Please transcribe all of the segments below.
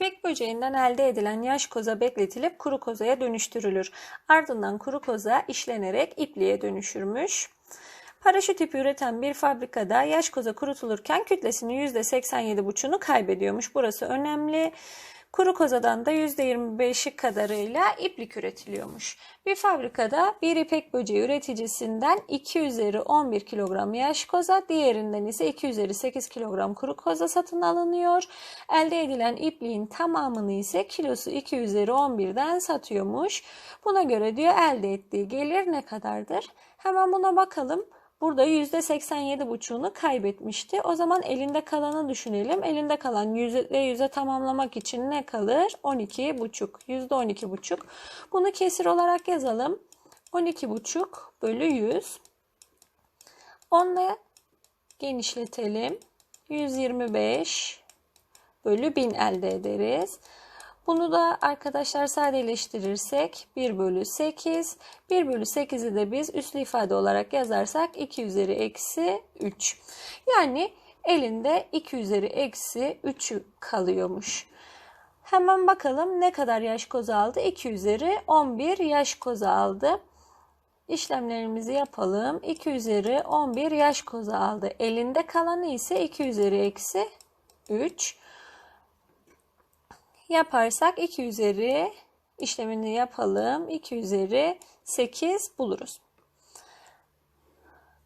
İpek böceğinden elde edilen yaş koza bekletilip kuru kozaya dönüştürülür. Ardından kuru koza işlenerek ipliğe dönüşürmüş. Paraşüt ipi üreten bir fabrikada yaş koza kurutulurken kütlesinin %87,5'unu kaybediyormuş. Burası önemli. Kuru kozadan da %25'i kadarıyla iplik üretiliyormuş. Bir fabrikada bir ipek böceği üreticisinden 2 üzeri 11 kilogram yaş koza, diğerinden ise 2 üzeri 8 kilogram kuru koza satın alınıyor. Elde edilen ipliğin tamamını ise kilosu 2 üzeri 11'den satıyormuş. Buna göre diyor elde ettiği gelir ne kadardır? Hemen buna bakalım. Burada %87,5'unu kaybetmişti. O zaman elinde kalanı düşünelim. Elinde kalan yüzde yüze tamamlamak için ne kalır? 12,5. %12,5. Bunu kesir olarak yazalım. 12,5 bölü 100. Onunla genişletelim. 125 bölü 1000 elde ederiz. Bunu da arkadaşlar sadeleştirirsek 1 bölü 8. 1 bölü 8'i de biz üslü ifade olarak yazarsak 2 üzeri eksi 3. Yani elinde 2 üzeri eksi 3 kalıyormuş. Hemen bakalım ne kadar yaş koza aldı? 2 üzeri 11 yaş koza aldı. İşlemlerimizi yapalım. 2 üzeri 11 yaş koza aldı. Elinde kalanı ise 2 üzeri eksi 3 yaparsak 2 üzeri işlemini yapalım. 2 üzeri 8 buluruz.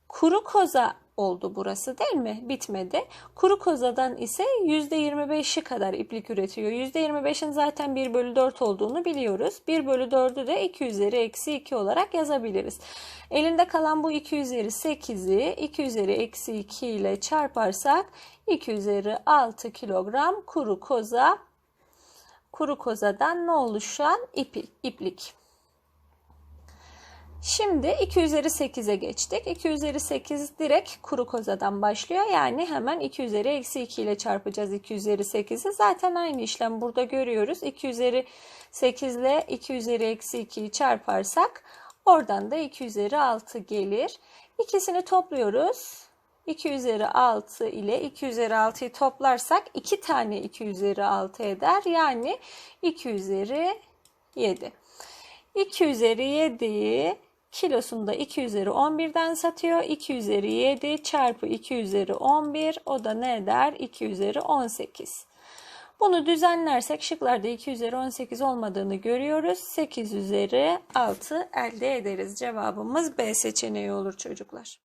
Kuru koza oldu burası değil mi? Bitmedi. Kuru kozadan ise %25'i kadar iplik üretiyor. %25'in zaten 1 bölü 4 olduğunu biliyoruz. 1 bölü 4'ü de 2 üzeri eksi 2 olarak yazabiliriz. Elinde kalan bu 2 üzeri 8'i 2 üzeri eksi 2 ile çarparsak 2 üzeri 6 kilogram kuru koza kuru kozadan ne oluşan ipi, iplik. Şimdi 2 üzeri 8'e geçtik. 2 üzeri 8 direkt kuru kozadan başlıyor. Yani hemen 2 üzeri eksi 2 ile çarpacağız 2 üzeri 8'i. Zaten aynı işlem burada görüyoruz. 2 üzeri 8 ile 2 üzeri eksi 2'yi çarparsak oradan da 2 üzeri 6 gelir. İkisini topluyoruz. 2 üzeri 6 ile 2 üzeri 6'yı toplarsak 2 tane 2 üzeri 6 eder. Yani 2 üzeri 7. 2 üzeri 7'yi kilosunda 2 üzeri 11'den satıyor. 2 üzeri 7 çarpı 2 üzeri 11 o da ne eder? 2 üzeri 18. Bunu düzenlersek şıklarda 2 üzeri 18 olmadığını görüyoruz. 8 üzeri 6 elde ederiz. Cevabımız B seçeneği olur çocuklar.